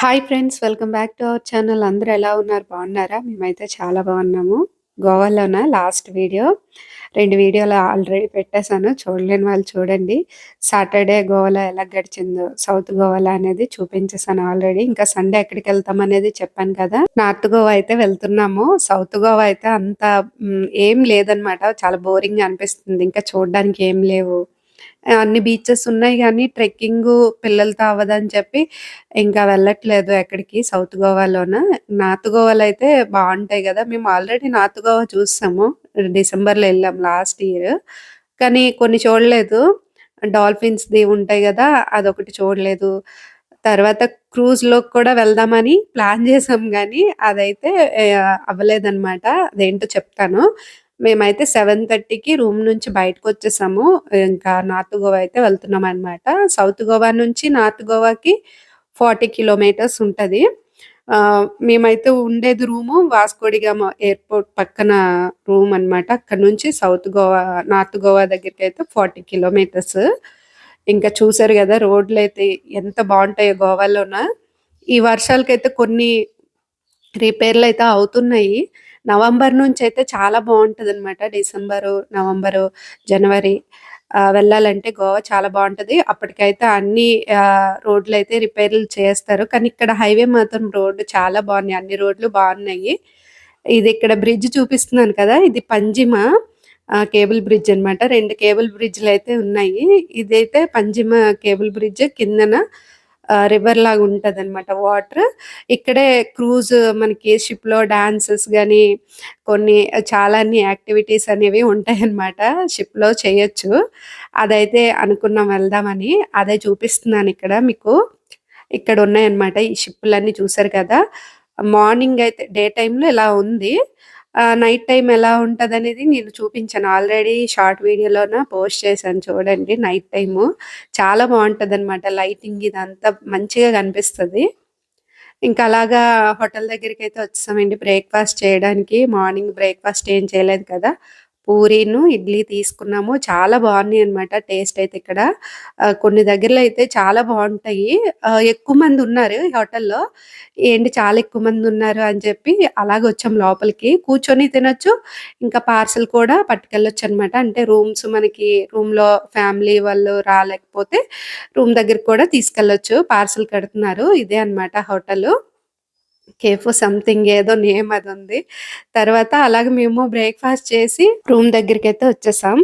Hi friends welcome back to our channel అందరూ ఎలా ఉన్నారు? బాగున్నారా? మేమైతే చాలా బాగున్నాము. గోవాలోన? లాస్ట్ వీడియో రెండు వీడియోలు ఆల్రెడీ పెట్టేశాను. చూడలేని వాళ్ళు చూడండి. సాటర్డే గోవాలో ఎలా గడిచిందో సౌత్ గోవాలో అనేది చూపించేసాను ఆల్రెడీ ఇంకా సండే ఎక్కడికి వెళ్తాం అనేది చెప్పాను కదా. నార్త్ గోవా అయితే వెళ్తున్నాము. సౌత్ గోవా అయితే అంత ఏం లేదనమాట చాలా బోరింగ్ అనిపిస్తుంది. ఇంకా చూడడానికి ఏం లేవు. అన్ని బీచెస్ ఉన్నాయి కానీ ట్రెక్కింగ్ పిల్లలతో అవ్వదని చెప్పి ఇంకా వెళ్ళట్లేదు ఎక్కడికి. సౌత్ గోవాలోన? నార్త్ గోవాలో అయితే బాగుంటాయి కదా. మేము ఆల్రెడీ నార్త్ గోవా చూసాము. డిసెంబర్లో వెళ్ళాం లాస్ట్ ఇయర్. కానీ కొన్ని చూడలేదు. డాల్ఫిన్స్ది ఉంటాయి కదా అదొకటి చూడలేదు. తర్వాత క్రూజ్లోకి కూడా వెళ్దామని ప్లాన్ చేసాం కానీ అదైతే అవ్వలేదన్నమాట. అదేంటో చెప్తాను. మేమైతే సెవెన్ థర్టీకి రూమ్ నుంచి బయటకు వచ్చేసాము ఇంకా నార్త్ గోవా అయితే వెళ్తున్నాం అనమాట సౌత్ గోవా నుంచి నార్త్ గోవాకి ఫార్టీ కిలోమీటర్స్ ఉంటుంది. మేమైతే ఉండేది రూము వాస్కోడిగామ ఎయిర్పోర్ట్ పక్కన రూమ్ అన్నమాట. అక్కడ నుంచి సౌత్ గోవా నార్త్ గోవా దగ్గరికి అయితే ఫార్టీ కిలోమీటర్స్. ఇంకా చూసారు కదా రోడ్లు అయితే ఎంత బాగుంటాయో గోవాలోన. ఈ వర్షాలకైతే కొన్ని రిపేర్లు అయితే అవుతున్నాయి. నవంబర్ నుంచి అయితే చాలా బాగుంటుంది అనమాట డిసెంబరు నవంబరు జనవరి వెళ్ళాలంటే గోవా చాలా బాగుంటది. అప్పటికైతే అన్ని రోడ్లు అయితే రిపేర్లు చేస్తారు. కానీ ఇక్కడ హైవే మాత్రం రోడ్డు చాలా బాగున్నాయి. అన్ని రోడ్లు బాగున్నాయి. ఇది ఇక్కడ బ్రిడ్జ్ చూపిస్తున్నాను కదా ఇది పంజిమ కేబుల్ బ్రిడ్జ్ అన్నమాట. రెండు కేబుల్ బ్రిడ్జ్లు అయితే ఉన్నాయి. ఇదైతే పంజిమ కేబుల్ బ్రిడ్జ్ కిందన రివర్ లాగా ఉంటుంది అనమాట వాటర్ ఇక్కడే క్రూజ్ మనకి షిప్లో డాన్సెస్ కానీ కొన్ని చాలా యాక్టివిటీస్ అనేవి ఉంటాయన్నమాట. షిప్లో షిప్లో చేయొచ్చు. అదైతే అనుకున్నాం వెళ్దామని అదే చూపిస్తున్నాను ఇక్కడ మీకు. ఇక్కడ ఉన్నాయన్నమాట ఈ షిప్లన్నీ చూసారు కదా. మార్నింగ్ అయితే డే టైంలో ఇలా ఉంది. నైట్ టైం ఎలా ఉంటుంది అనేది నేను చూపించాను. ఆల్రెడీ షార్ట్ వీడియోలోన పోస్ట్ చేశాను చూడండి నైట్ టైము చాలా బాగుంటుంది అనమాట లైటింగ్ ఇదంతా మంచిగా కనిపిస్తుంది. ఇంకా అలాగా హోటల్ దగ్గరికి అయితే వచ్చామండి బ్రేక్ఫాస్ట్ చేయడానికి. మార్నింగ్ బ్రేక్ఫాస్ట్ ఏం చేయలేదు కదా. పూరీను ఇడ్లీ తీసుకున్నాము. చాలా బాగున్నాయి అన్నమాట. టేస్ట్ అయితే ఇక్కడ. కొన్ని దగ్గరలో అయితే చాలా బాగుంటాయి. ఎక్కువ మంది ఉన్నారు హోటల్లో. ఏంటి చాలా ఎక్కువ మంది ఉన్నారు అని చెప్పి అలాగ వచ్చాం లోపలికి. కూర్చొని తినొచ్చు. ఇంకా పార్సల్ కూడా పట్టుకెళ్ళొచ్చు అనమాట అంటే రూమ్స్ మనకి రూమ్లో ఫ్యామిలీ వాళ్ళు రాలేకపోతే రూమ్ దగ్గర కూడా తీసుకెళ్ళొచ్చు. పార్సల్ కడుతున్నారు. ఇదే అన్నమాట హోటల్. కేఫ్ సంథింగ్ ఏదో నేమ్ అది ఉంది. తర్వాత అలాగే మేము బ్రేక్ఫాస్ట్ చేసి రూమ్ దగ్గరికి అయితే వచ్చేసాం.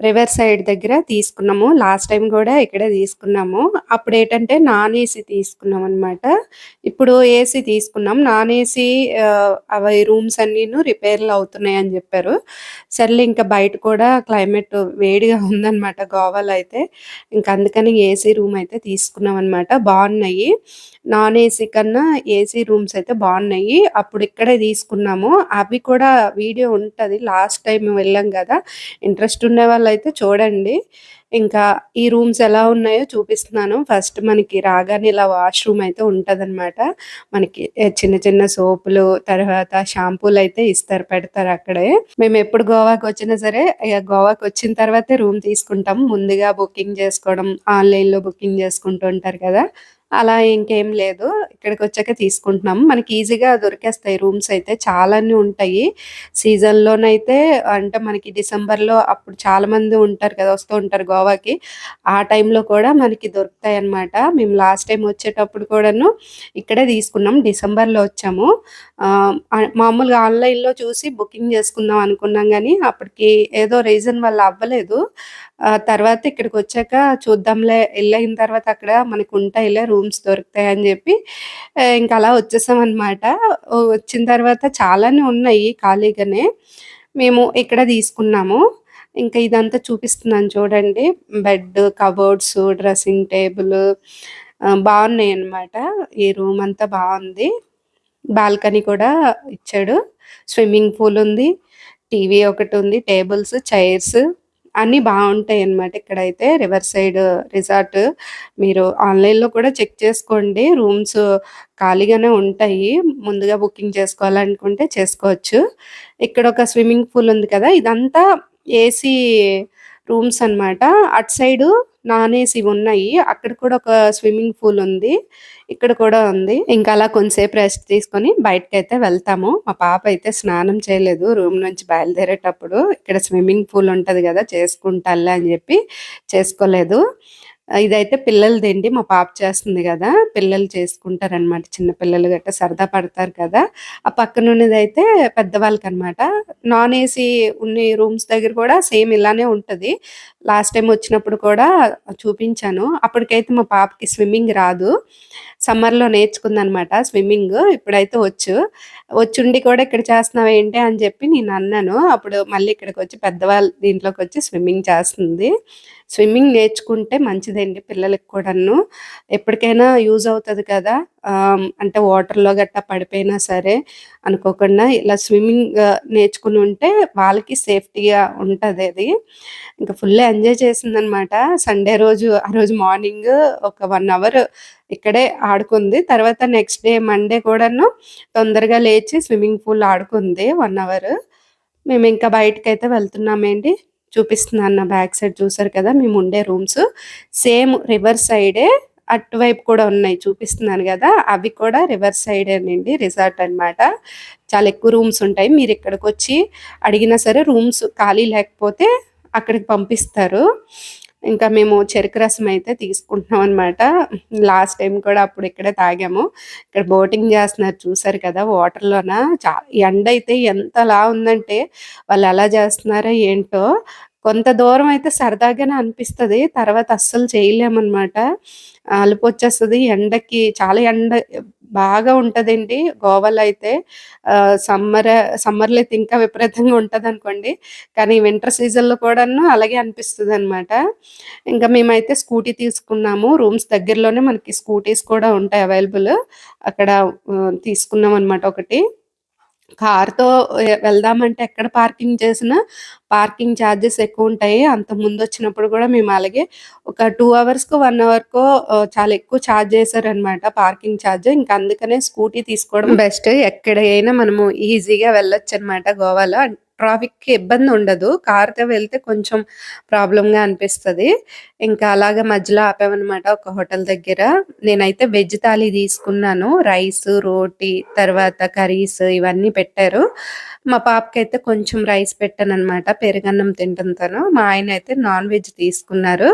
రివర్ సైడ్ దగ్గర తీసుకున్నాము. లాస్ట్ టైం కూడా ఇక్కడే తీసుకున్నాము. అప్పుడు ఏంటంటే నాన్ ఏసీ తీసుకున్నాం అనమాట ఇప్పుడు ఏసీ తీసుకున్నాం. నాన్ ఏసీ అవి రూమ్స్ అన్నీను రిపేర్లు అవుతున్నాయి అని చెప్పారు. సర్లే ఇంకా బయట కూడా క్లైమేట్ వేడిగా ఉందన్నమాట గోవాలో అయితే. ఇంకా అందుకని ఏసీ రూమ్ అయితే తీసుకున్నాం అనమాట బాగున్నాయి. నాన్ ఏసీ కన్నా ఏసీ రూమ్స్ అయితే బాగున్నాయి. అప్పుడు ఇక్కడే తీసుకున్నాము. అవి కూడా వీడియో ఉంటుంది. లాస్ట్ టైం వెళ్ళాం కదా. ఇంట్రెస్ట్ ఉన్న వాళ్ళు అయితే చూడండి. ఇంకా ఈ రూమ్స్ ఎలా ఉన్నాయో చూపిస్తున్నాను. ఫస్ట్ మనకి రాగానే ఇలా వాష్రూమ్ అయితే ఉంటదన్నమాట. మనకి చిన్న చిన్న సోపులు తర్వాత షాంపూలు అయితే ఇస్తారు పెడతారు అక్కడే. మేము ఎప్పుడు గోవాకి వచ్చినా సరే ఇక గోవాకి వచ్చిన తర్వాతే రూమ్ తీసుకుంటాం. ముందుగా బుకింగ్ చేసుకోవడం ఆన్లైన్లో బుకింగ్ చేసుకుంటూ ఉంటారు కదా. అలా ఇంకేం లేదు. ఇక్కడికి వచ్చాక తీసుకుంటున్నాం. మనకి ఈజీగా దొరికేస్తాయి రూమ్స్ అయితే చాలానే ఉంటాయి. సీజన్లోనైతే అంటే మనకి డిసెంబర్లో అప్పుడు చాలామంది ఉంటారు కదా వస్తూ ఉంటారు గోవాకి. ఆ టైంలో కూడా మనకి దొరుకుతాయి అన్నమాట మేము లాస్ట్ టైం వచ్చేటప్పుడు కూడాను ఇక్కడే తీసుకున్నాం. డిసెంబర్లో వచ్చాము. మామూలుగా ఆన్లైన్లో చూసి బుకింగ్ చేసుకుందాం అనుకున్నాం కానీ అప్పటికి ఏదో రీజన్ వల్ల అవ్వలేదు. తర్వాత ఇక్కడికి వచ్చాక చూద్దాంలే వెళ్ళిన తర్వాత అక్కడ మనకు ఉంటాయిలే రూమ్స్ దొరుకుతాయి అని చెప్పి ఇంకా అలా వచ్చేసాం అనమాట వచ్చిన తర్వాత చాలానే ఉన్నాయి ఖాళీగానే. మేము ఇక్కడ తీసుకున్నాము. ఇంకా ఇదంతా చూపిస్తున్నాను చూడండి. బెడ్ కబోర్డ్స్ డ్రెస్సింగ్ టేబుల్ బాగున్నాయి అన్నమాట ఈ రూమ్ అంతా బాగుంది. బాల్కనీ కూడా ఇచ్చాడు. స్విమ్మింగ్ పూల్ ఉంది టీవీ ఒకటి ఉంది టేబుల్స్ చైర్స్. అన్నీ బాగుంటాయి అన్నమాట ఇక్కడైతే. రివర్ సైడ్ రిసార్ట్ మీరు ఆన్లైన్లో కూడా చెక్ చేసుకోండి. రూమ్స్ ఖాళీగానే ఉంటాయి. ముందుగా బుకింగ్ చేసుకోవాలనుకుంటే చేసుకోవచ్చు. ఇక్కడ ఒక స్విమ్మింగ్ పూల్ ఉంది కదా ఇదంతా ఏసీ రూమ్స్ అన్నమాట. అటు సైడు నాన్ ఏసీ ఉన్నాయి. అక్కడ కూడా ఒక స్విమ్మింగ్ పూల్ ఉంది. ఇక్కడ కూడా ఉంది. ఇంకా అలా కొంతసేపు రెస్ట్ తీసుకొని బయటకైతే అయితే వెళ్తాము. మా పాప అయితే స్నానం చేయలేదు. రూమ్ నుంచి బయలుదేరేటప్పుడు ఇక్కడ స్విమ్మింగ్ పూల్ ఉంటుంది కదా చేసుకుంటాలే అని చెప్పి చేసుకోలేదు. ఇదైతే పిల్లలదండి. మా పాప చేస్తుంది కదా పిల్లలు చేసుకుంటారనమాట చిన్న పిల్లలు గట్రా సరదా పడతారు కదా. ఆ పక్కన ఉన్నదైతే అయితే పెద్దవాళ్ళకి అనమాట నాన్ ఏసీ ఉన్న రూమ్స్ దగ్గర కూడా సేమ్ ఇలానే ఉంటుంది. లాస్ట్ టైం వచ్చినప్పుడు కూడా చూపించాను. అప్పటికైతే మా పాపకి స్విమ్మింగ్ రాదు. సమ్మర్లో నేర్చుకుందనమాట స్విమ్మింగ్. ఇప్పుడైతే వచ్చు. వచ్చుండి కూడా ఇక్కడ చేస్తున్నావు ఏంటి అని చెప్పి నేను అన్నాను. అప్పుడు మళ్ళీ ఇక్కడికి వచ్చి పెద్దవాళ్ళు దీంట్లోకి వచ్చి స్విమ్మింగ్ చేస్తుంది. స్విమ్మింగ్ నేర్చుకుంటే మంచిదండి పిల్లలకి కూడాను. ఎప్పటికైనా యూజ్ అవుతుంది కదా. అంటే వాటర్లో గట్టా పడిపోయినా సరే అనుకోకుండా ఇలా స్విమ్మింగ్ నేర్చుకుని ఉంటే వాళ్ళకి సేఫ్టీగా ఉంటుంది అది. ఇంకా ఫుల్ ఎంజాయ్ చేసిందనమాట. సండే రోజు ఆ రోజు మార్నింగ్ ఒక వన్ అవర్ ఇక్కడే ఆడుకుంది. తర్వాత నెక్స్ట్ డే మండే కూడాను తొందరగా లేచి స్విమ్మింగ్ పూల్ ఆడుకుంది వన్ అవర్. మేము ఇంకా బయటకైతే వెళ్తున్నామేంటి చూపిస్తున్నాను నా బ్యాక్ సైడ్ చూసారు కదా మేము ఉండే రూమ్స్. సేమ్ రివర్ సైడే అటువైపు కూడా ఉన్నాయి చూపిస్తున్నాను కదా. అవి కూడా రివర్ సైడేనండి రిసార్ట్ అనమాట చాలా ఎక్కువ రూమ్స్ ఉంటాయి. మీరు ఇక్కడికి వచ్చి అడిగినా సరే రూమ్స్ ఖాళీ లేకపోతే అక్కడికి పంపిస్తారు. ఇంకా మేము చెరుకు రసం అయితే తీసుకుంటున్నాం అనమాట లాస్ట్ టైం కూడా అప్పుడు ఇక్కడే తాగాము. ఇక్కడ బోటింగ్ చేస్తున్నారు చూసారు కదా వాటర్లోన. చా ఎండ అయితే ఎంతలా ఉందంటే వాళ్ళు ఎలా చేస్తున్నారో ఏంటో. కొంత దూరం అయితే సరదాగానే అనిపిస్తుంది. తర్వాత అస్సలు చేయలేమన్నమాట. అలుపు వచ్చేస్తుంది. ఎండకి చాలా ఎండ బాగా ఉంటుందండి. గోవాలో అయితే సమ్మర్ సమ్మర్లో అయితే ఇంకా విపరీతంగా ఉంటుంది అనుకోండి కానీ వింటర్ సీజన్లో కూడాను అలాగే అనిపిస్తుంది అనమాట ఇంకా మేమైతే స్కూటీ తీసుకున్నాము. రూమ్స్ దగ్గరలోనే మనకి స్కూటీస్ కూడా ఉంటాయి అవైలబుల్. అక్కడ తీసుకున్నాం అనమాట ఒకటి. కార్‌తో వెళ్దామంటే ఎక్కడ పార్కింగ్ చేసినా పార్కింగ్ ఛార్జెస్ ఎక్కువ ఉంటాయి అంత ముందు వచ్చినప్పుడు కూడా మేము అలాగే ఒక టూ అవర్స్కు వన్ అవర్‌కో చాలా ఎక్కువ ఛార్జ్ చేశారనమాట పార్కింగ్ ఛార్జ్. ఇంకా అందుకనే స్కూటీ తీసుకోవడం బెస్ట్. ఎక్కడైనా మనము ఈజీగా వెళ్ళొచ్చనమాట గోవాలో. ట్రాఫిక్‌కి ఇబ్బంది ఉండదు. కార్‌తో వెళ్తే కొంచెం ప్రాబ్లంగా అనిపిస్తుంది ఇంకా అలాగా మధ్యలో ఆపామన్నమాట ఒక హోటల్ దగ్గర. నేనైతే వెజ్ థాలీ తీసుకున్నాను. రైస్, రోటీ తర్వాత కర్రీస్ ఇవన్నీ పెట్టారు. మా పాపకైతే కొంచెం రైస్ పెట్టాననమాట. పెరుగన్నం తింటుంటాను తను. మా ఆయన అయితే నాన్ వెజ్ తీసుకున్నారు.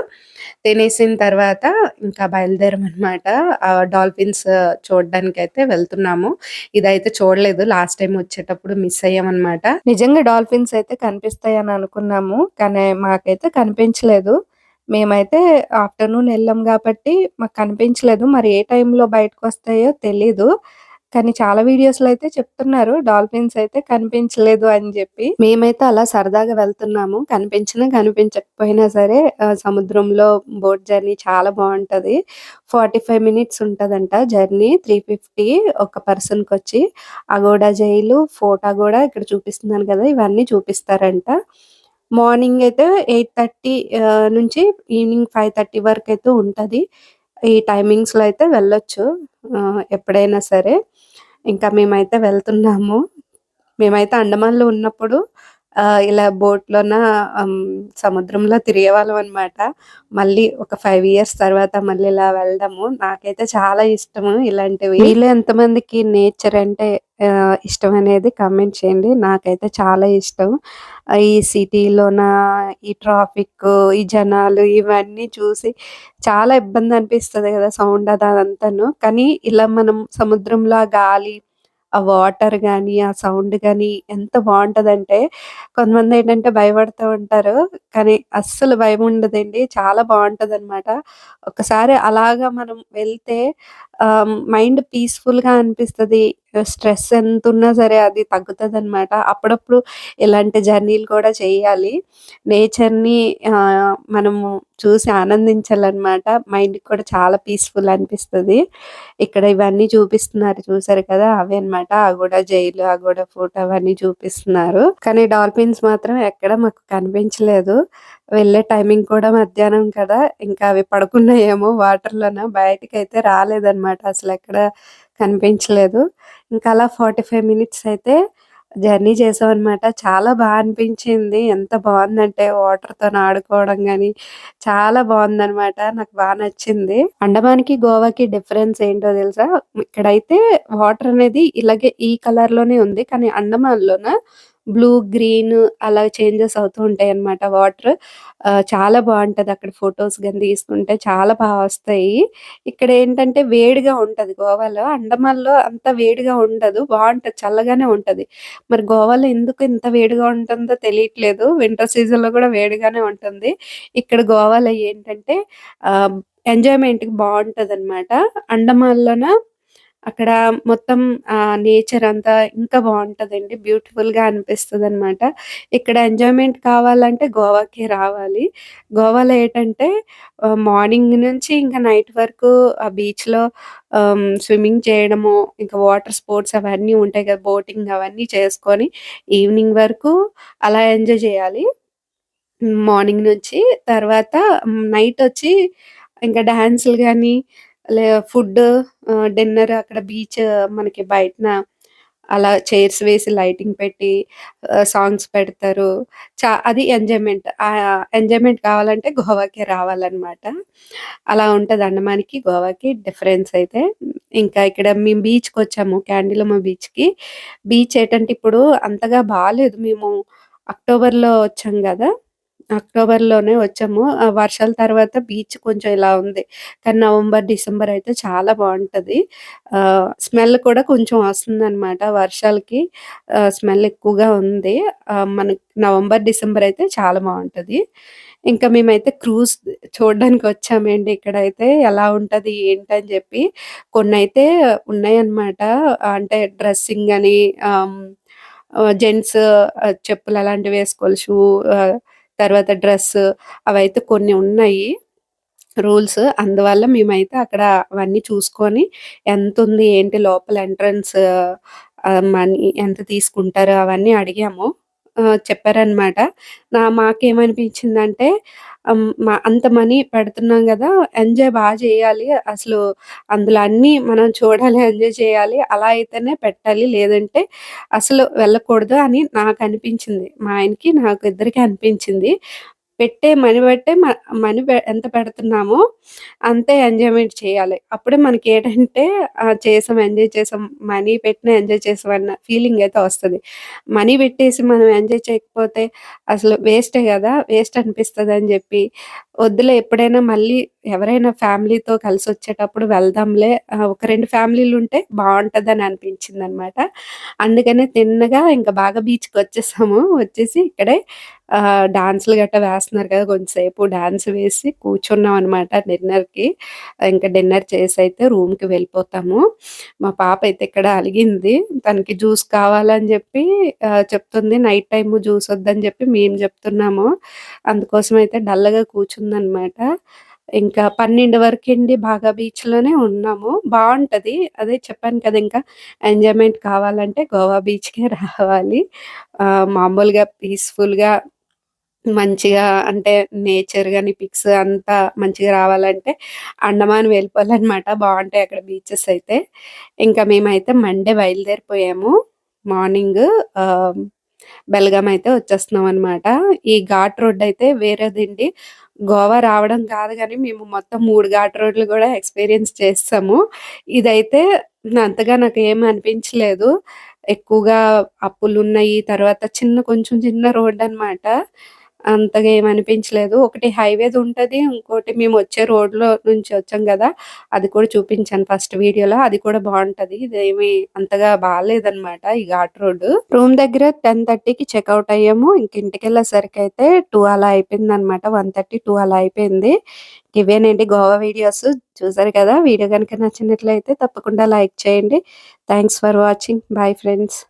తినేసిన తర్వాత ఇంకా బయలుదేరమనమాట ఆహ్, డాల్ఫిన్స్ అయితే వెళ్తున్నాము. ఇదైతే చూడలేదు. లాస్ట్ టైం వచ్చేటప్పుడు మిస్ అయ్యామన్నమాట నిజంగా డాల్ఫిన్స్ అయితే కనిపిస్తాయని అనుకున్నాము. కానీ మాకైతే కనిపించలేదు. మేమైతే ఆఫ్టర్‌నూన్ వెళ్ళాం కాబట్టి మాకు కనిపించలేదు. మరి ఏ టైంలో బయటకు వస్తాయో తెలీదు. కానీ చాలా వీడియోస్‌లో అయితే చెప్తున్నారు డాల్ఫిన్స్ అయితే కనిపించలేదు అని చెప్పి మేమైతే అలా సరదాగా వెళ్తున్నాము. కనిపించినా, కనిపించకపోయినా సరే సముద్రంలో బోట్ జర్నీ చాలా బాగుంటది ఫార్టీ ఫైవ్ మినిట్స్ ఉంటదంట జర్నీ. 350 ఒక పర్సన్‌కొచ్చి. అగోడా జైలు, ఫోటో కూడా ఇక్కడ చూపిస్తున్నాను కదా! ఇవన్నీ చూపిస్తారంట. మార్నింగ్ అయితే ఎయిట్ థర్టీ నుంచి ఈవినింగ్ ఫైవ్ థర్టీ వరకు అయితే ఉంటది. ఈ టైమింగ్స్‌లో అయితే వెళ్ళొచ్చు. ఎప్పుడైనా సరే. ఇంకా మేమైతే వెళ్తున్నాము. మేమైతే అండమాన్‌లో ఉన్నప్పుడు ఇలా బోట్‌లోన సముద్రంలో తిరిగేవాళ్ళం అనమాట. మళ్ళీ ఒక ఫైవ్ ఇయర్స్ తర్వాత మళ్ళీ ఇలా వెళ్ళడము నాకైతే చాలా ఇష్టము ఇలాంటివి. వీళ్ళు ఎంతమందికి నేచర్ అంటే ఇష్టం అనేది కామెంట్ చేయండి. నాకైతే చాలా ఇష్టం. ఈ సిటీలోన ఈ ట్రాఫిక్ ఈ జనాలు ఇవన్నీ చూసి చాలా ఇబ్బంది అనిపిస్తది కదా సౌండ్ అది అదంతాను. కానీ ఇలా మనం సముద్రంలో ఆ గాలి, ఆ వాటర్ కానీ ఆ సౌండ్ కానీ ఎంత బాగుంటదంటే కొంతమంది ఏంటంటే భయపడుతూ ఉంటారు. కానీ అస్సలు భయం ఉండదండి. చాలా బావుంటదనమాట. ఒకసారి అలాగా మనం వెళ్తే మైండ్ పీస్‌ఫుల్‌గా అనిపిస్తది. స్ట్రెస్ ఎంత ఉన్నా సరే అది తగ్గుతుంది అనమాట అప్పుడప్పుడు ఇలాంటి జర్నీలు కూడా చేయాలి. నేచర్‌ని మనము చూసి ఆనందించాలన్నమాట మైండ్‌కి కూడా చాలా పీస్‌ఫుల్ అనిపిస్తుంది ఇక్కడ ఇవన్నీ చూపిస్తున్నారు చూసారు కదా! అవే అనమాట. కూడా జైలు, ఆ కూడా ఫోటో అవన్నీ చూపిస్తున్నారు. కానీ డాల్ఫిన్స్ మాత్రం ఎక్కడ మాకు కనిపించలేదు. వెళ్ళే టైమింగ్ కూడా మధ్యాహ్నం కదా! ఇంకా అవి పడుకున్నాయేమో వాటర్‌లోన బయటికైతే రాలేదనమాట. ఎక్కడ కనిపించలేదు. ఇంకా అలా 45 మినిట్స్ అయితే జర్నీ చేసామనమాట. చాలా బాగా అనిపించింది. ఎంత బాగుందంటే వాటర్తో ఆడుకోవడం కానీ చాలా బాగుందనమాట నాకు బాగా నచ్చింది. అండమాన్‌కి, గోవాకి డిఫరెన్స్ ఏంటో తెలుసా? ఇక్కడైతే వాటర్ అనేది ఇలాగే ఈ కలర్‌లోనే ఉంది. కానీ అండమాన్‌లోన బ్లూ, గ్రీన్ అలా చేంజెస్ అవుతూ ఉంటాయి అన్నమాట వాటర్. చాలా బాగుంటుంది అక్కడ ఫొటోస్ కానీ తీసుకుంటే చాలా బాగా వస్తాయి. ఇక్కడ ఏంటంటే వేడిగా ఉంటుంది గోవాలో. అండమాన్‌లో అంత వేడిగా ఉండదు. బాగుంటుంది చల్లగానే ఉంటది. మరి గోవాలో ఎందుకు ఇంత వేడిగా ఉంటుందో తెలియట్లేదు. వింటర్ సీజన్‌లో కూడా వేడిగానే ఉంటుంది. ఇక్కడ గోవాలో ఏంటంటే ఎంజాయ్మెంట్కి బాగుంటుంది అనమాట అండమాన్‌లోన అక్కడ మొత్తం ఆ నేచర్ అంతా ఇంకా బాగుంటదండి బ్యూటిఫుల్గా అనిపిస్తుంది అనమాట ఇక్కడ ఎంజాయ్‌మెంట్ కావాలంటే గోవాకే రావాలి. గోవాలో ఏంటంటే మార్నింగ్ నుంచి ఇంకా నైట్ వరకు ఆ బీచ్‌లో లో స్విమ్మింగ్ చేయడము, ఇంకా వాటర్ స్పోర్ట్స్ అవన్నీ ఉంటాయి కదా! బోటింగ్ అవన్నీ చేసుకొని ఈవినింగ్ వరకు అలా ఎంజాయ్ చేయాలి. మార్నింగ్ నుంచి. తర్వాత నైట్ వచ్చి ఇంకా డాన్సులు కానీ లే ఫుడ్ డిన్నర్ అక్కడ బీచ్ మనకి బయటన అలా చైర్స్ వేసి లైటింగ్ పెట్టి సాంగ్స్ పెడతారు. చ అది ఎంజాయ్‌మెంట్. ఆ ఎంజాయ్‌మెంట్ కావాలంటే గోవాకే రావాలన్నమాట అలా ఉంటుంది అండమానికి గోవాకి డిఫరెన్స్ అయితే. ఇంకా ఇక్కడ మేము బీచ్‌కొచ్చాము. క్యాండిలమ్మ బీచ్‌కి. బీచ్ ఏంటంటే ఇప్పుడు అంతగా బాగాలేదు మేము అక్టోబర్‌లో వచ్చాం కదా అక్టోబర్‌లోనే వచ్చాము. ఆ వర్షాల తర్వాత బీచ్ కొంచెం ఇలా ఉంది. కానీ నవంబర్, డిసెంబర్ అయితే చాలా బాగుంటుంది స్మెల్ కూడా కొంచెం వస్తుందనమాట వర్షాలకి. స్మెల్ ఎక్కువగా ఉంది. మనకి నవంబర్, డిసెంబర్ అయితే చాలా బాగుంటుంది ఇంకా మేమైతే క్రూజ్ చూడ్డానికొచ్చామండి ఇక్కడైతే. ఎలా ఉంటుంది ఏంటని కొన్ని అయితే ఉన్నాయన్నమాట. అంటే డ్రెస్సింగ్ అని జెంట్స్ చెప్పులు అలాంటివి వేసుకోవాలి. షూ తర్వాత డ్రెస్ అవైతే కొన్ని ఉన్నాయి. రూల్స్. అందువల్ల మేమైతే అక్కడ అవన్నీ చూసుకొని ఎంత ఉంది ఏంటి లోపల ఎంట్రన్స్ మనీ ఎంత తీసుకుంటారు అవన్నీ అడిగాము. చెప్పారనమాట. నా మాకేమనిపించిందంటే మా అంత మనీ పెడుతున్నాం కదా ఎంజాయ్ బాగా చేయాలి. అసలు అందులో అన్నీ మనం చూడాలి, ఎంజాయ్ చేయాలి. అలా అయితేనే పెట్టాలి. లేదంటే అసలు వెళ్ళకూడదు అని నాకు అనిపించింది మా ఆయనకి, నాకు ఇద్దరికి అనిపించింది. పెట్టే మనీ బట్టే మ మనీ ఎంత పెడుతున్నామో అంతే ఎంజాయ్‌మెంట్ చేయాలి. అప్పుడే మనకి ఏంటంటే చేసాం, ఎంజాయ్ చేసాం. మనీ పెట్టినా ఎంజాయ్ చేసామన్న ఫీలింగయితే వస్తుంది మనీ పెట్టేసి మనం ఎంజాయ్ చేయకపోతే అసలు వేస్టే కదా వేస్ట్ అనిపిస్తుంది అని చెప్పి వద్దులే ఎప్పుడైనా మళ్ళీ ఎవరైనా ఫ్యామిలీతో కలిసి వచ్చేటప్పుడు వెళ్దాంలే ఒక రెండు ఫ్యామిలీలు ఉంటే బాగుంటుంది అని అనిపించింది అనమాట అందుకనే తిన్నగా ఇంకా బాగా బీచ్కి వచ్చేసాము వచ్చేసి ఇక్కడే డాన్సులు గట్టా వేస్తున్నారు కదా! కొంచెంసేపు డాన్స్ వేసి కూర్చున్నాం అనమాట డిన్నర్‌కి. ఇంకా డిన్నర్ చేసి అయితే రూమ్‌కి వెళ్ళిపోతాము. మా పాప అయితే ఇక్కడ అలిగింది. తనకి జ్యూస్ కావాలని చెప్పి చెప్తుంది. నైట్ టైము జ్యూస్ వద్దని చెప్పి మేము చెప్తున్నాము అందుకోసం అయితే డల్‌గా కూర్చుందనమాట. ఇంకా 12 వరకండి బాగా బీచ్‌లోనే ఉన్నాము. బాగుంటుంది అదే చెప్పాను కదా! ఇంకా ఎంజాయ్‌మెంట్ కావాలంటే గోవా బీచ్‌కే రావాలి. మామూలుగా పీస్‌ఫుల్‌గా మంచిగా అంటే నేచర్ గాని, పిక్స్ అంతా మంచిగా రావాలంటే అండమాన్ వెళ్ళిపోవాలన్నమాట బాగుంటాయి అక్కడ బీచెస్ అయితే. ఇంకా మేమైతే మండే బయలుదేరిపోయాము. మార్నింగ్ బెల్గాం అయితే వచ్చేస్తున్నామనమాట. ఈ ఘాట్ రోడ్ అయితే వేరేదండి. గోవా రావడం కాదు కానీ మేము మొత్తం మూడు ఘాట్ రోడ్‌లు కూడా ఎక్స్‌పీరియన్స్ చేస్తాము ఇదైతే అంతగా నాకు ఏం అనిపించలేదు. ఎక్కువగా అప్పులు ఉన్నాయి తర్వాత చిన్న కొంచెం చిన్న రోడ్డనమాట. అంతగా ఏమి అనిపించలేదు. ఒకటి ఉంటుంది ఇంకోటి మేము వచ్చే రోడ్‌లో నుంచి వచ్చాం కదా అది కూడా చూపించాను ఫస్ట్ వీడియోలో. అది కూడా బాగుంటుంది ఇదేమి అంతగా బాగాలేదనమాట ఈ ఘాట్ రోడ్డు. రూమ్ దగ్గర టెన్ థర్టీకి చెక్అవుట్ అయ్యాము. ఇంక ఇంటికెళ్ళేసరికయితే 2 అలా అయిపోయిందన్నమాట వన్ థర్టీ టూ అలా అయిపోయింది. ఇవేనండి గోవా వీడియోస్. చూసారు కదా! వీడియో కనుక నచ్చినట్లయితే తప్పకుండా లైక్ చేయండి. Thanks for watching. Bye friends.